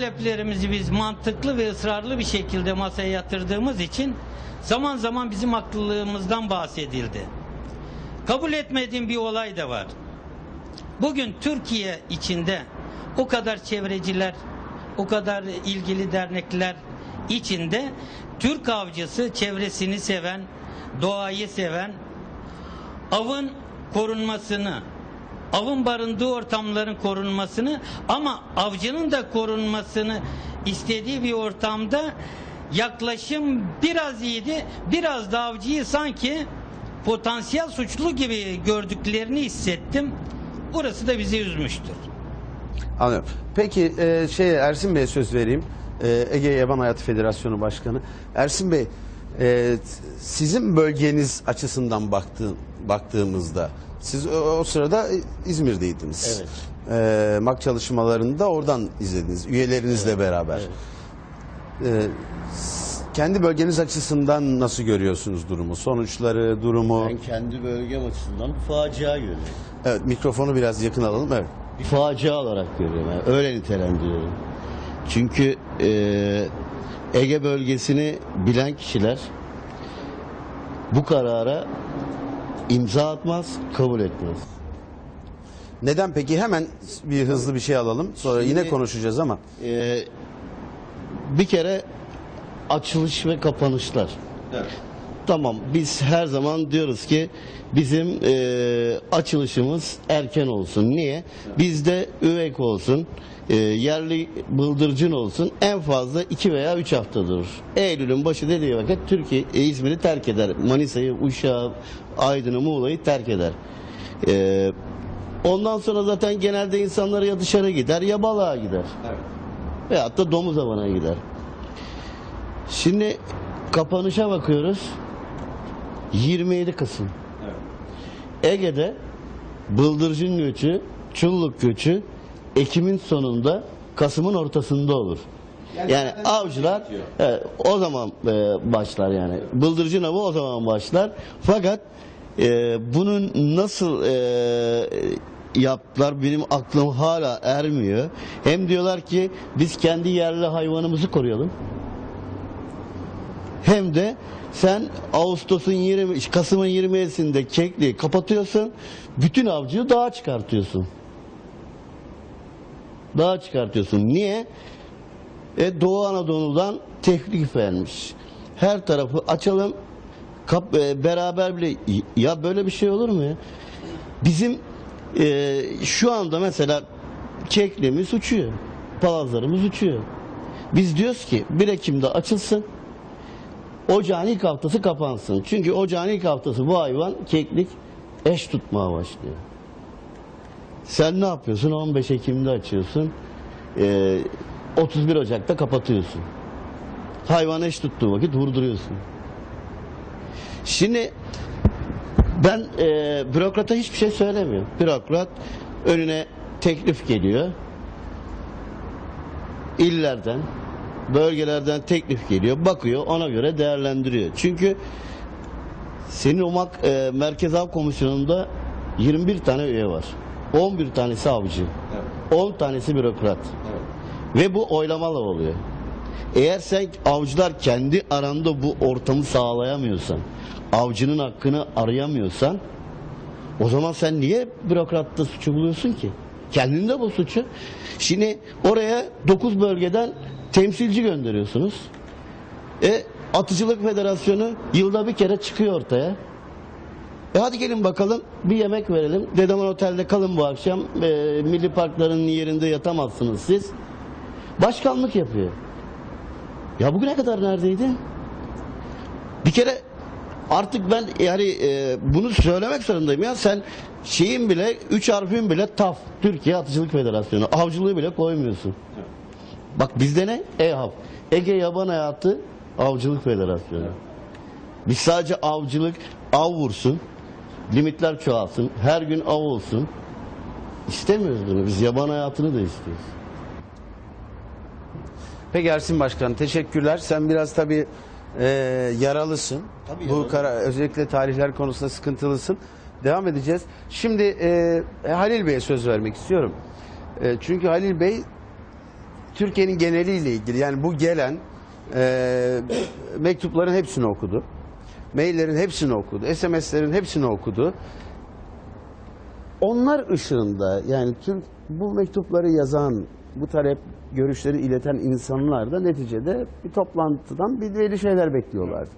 Taleplerimizi biz mantıklı ve ısrarlı bir şekilde masaya yatırdığımız için zaman zaman bizim haklılığımızdan bahsedildi. Kabul etmediğim bir olay da var. Bugün Türkiye içinde o kadar çevreciler, o kadar ilgili dernekler içinde Türk avcısı çevresini seven, doğayı seven, avın korunmasını, avın barındığı ortamların korunmasını ama avcının da korunmasını istediği bir ortamda yaklaşım biraz iyiydi. Biraz da avcıyı sanki potansiyel suçlu gibi gördüklerini hissettim. Burası da bizi üzmüştür. Anlıyorum. Peki e, şey Ersin Bey'e söz vereyim. E, Ege Yaban Hayatı Federasyonu Başkanı. Ersin Bey, e, t- sizin bölgeniz açısından baktığım, baktığımızda siz o, o sırada İzmir'deydiniz. Evet. E, MAK çalışmalarını da oradan izlediniz. Üyelerinizle beraber. E, s- kendi bölgeniz açısından nasıl görüyorsunuz durumu? Sonuçları, durumu? Ben kendi bölgem açısından facia görüyorum. Evet, mikrofonu biraz yakın alalım. Evet. Bir facia olarak görüyorum. Yani öyle nitelendiriyorum. Çünkü e, Ege bölgesini bilen kişiler bu karara imza atmaz, kabul etmez. Neden peki? Hemen bir hızlı bir şey alalım. Sonra Şimdi- yine konuşacağız ama. E, bir kere açılış ve kapanışlar. Tamam biz her zaman diyoruz ki bizim e, açılışımız erken olsun. Niye? Bizde üvek olsun, e, yerli bıldırcın olsun en fazla 2 veya 3 hafta durur. Eylül'ün başı dediği vakit Türkiye e, İzmir'i terk eder. Manisa'yı, Uşak'ı, Aydın'ı, Muğla'yı terk eder. E, ondan sonra zaten genelde insanlar ya dışarı gider ya balığa gider. Veyahut da domuz avına gider. Şimdi kapanışa bakıyoruz. 27 Kasım. Ege'de bıldırcın göçü, çulluk göçü Ekim'in sonunda Kasım'ın ortasında olur. Yani, avcılar evet, o zaman e, başlar yani. Bıldırcın avı o zaman başlar. Fakat e, bunun nasıl e, yaptılar benim aklım hala ermiyor. Hem diyorlar ki biz kendi yerli hayvanımızı koruyalım. Hem de sen Ağustos'un 20, Kasım'ın 20'sinde kekliği kapatıyorsun. Bütün avcıyı dağa çıkartıyorsun. Dağa çıkartıyorsun. Niye? E, Doğu Anadolu'dan teklif vermiş. Her tarafı açalım. Kap, e, beraber bile ya böyle bir şey olur mu ya? Bizim e, şu anda mesela kekliğimiz uçuyor. Palazlarımız uçuyor. Biz diyoruz ki 1 Ekim'de açılsın. Ocağın ilk haftası kapansın. Çünkü ocağın ilk haftası bu hayvan keklik eş tutmaya başlıyor. Sen ne yapıyorsun? 15 Ekim'de açıyorsun. Ee, 31 Ocak'ta kapatıyorsun. Hayvan eş tuttuğu vakit vurduruyorsun. Şimdi ben e, bürokrata hiçbir şey söylemiyorum. Bürokrat önüne teklif geliyor. İllerden, bölgelerden teklif geliyor. Bakıyor, ona göre değerlendiriyor. Çünkü senin UMAK e, Merkez Av Komisyonu'nda 21 tane üye var. 11 tanesi avcı. 10 tanesi bürokrat. Ve bu oylamalı oluyor. Eğer sen avcılar kendi aranda bu ortamı sağlayamıyorsan, avcının hakkını arayamıyorsan, o zaman sen niye bürokratta suçu buluyorsun ki? Kendinde bu suçu. Şimdi oraya 9 bölgeden temsilci gönderiyorsunuz. E Atıcılık Federasyonu yılda bir kere çıkıyor ortaya. E hadi gelin bakalım bir yemek verelim. Dedeman Otel'de kalın bu akşam. E, milli parkların yerinde yatamazsınız siz. Başkanlık yapıyor. Ya bugüne kadar neredeydi? Bir kere artık ben yani e, bunu söylemek zorundayım ya sen şeyin bile üç harfin bile TAF Türkiye Atıcılık Federasyonu avcılığı bile koymuyorsun. Bak bizde ne? EHAV Ege Yaban Hayatı Avcılık Federasyonu. Biz sadece avcılık av vursun limitler çoğalsın her gün av olsun İstemiyoruz bunu biz yaban hayatını da istiyoruz. Peki Ersin Başkan teşekkürler. Sen biraz tabii e, yaralısın. Tabii Bu yaralı. kara, özellikle tarihler konusunda sıkıntılısın. Devam edeceğiz. Şimdi e, Halil Bey'e söz vermek istiyorum. E, çünkü Halil Bey Türkiye'nin geneliyle ilgili yani bu gelen e, mektupların hepsini okudu. Maillerin hepsini okudu. SMS'lerin hepsini okudu. Onlar ışığında yani Türk bu mektupları yazan, bu talep görüşleri ileten insanlar da neticede bir toplantıdan bir belli şeyler bekliyorlardı.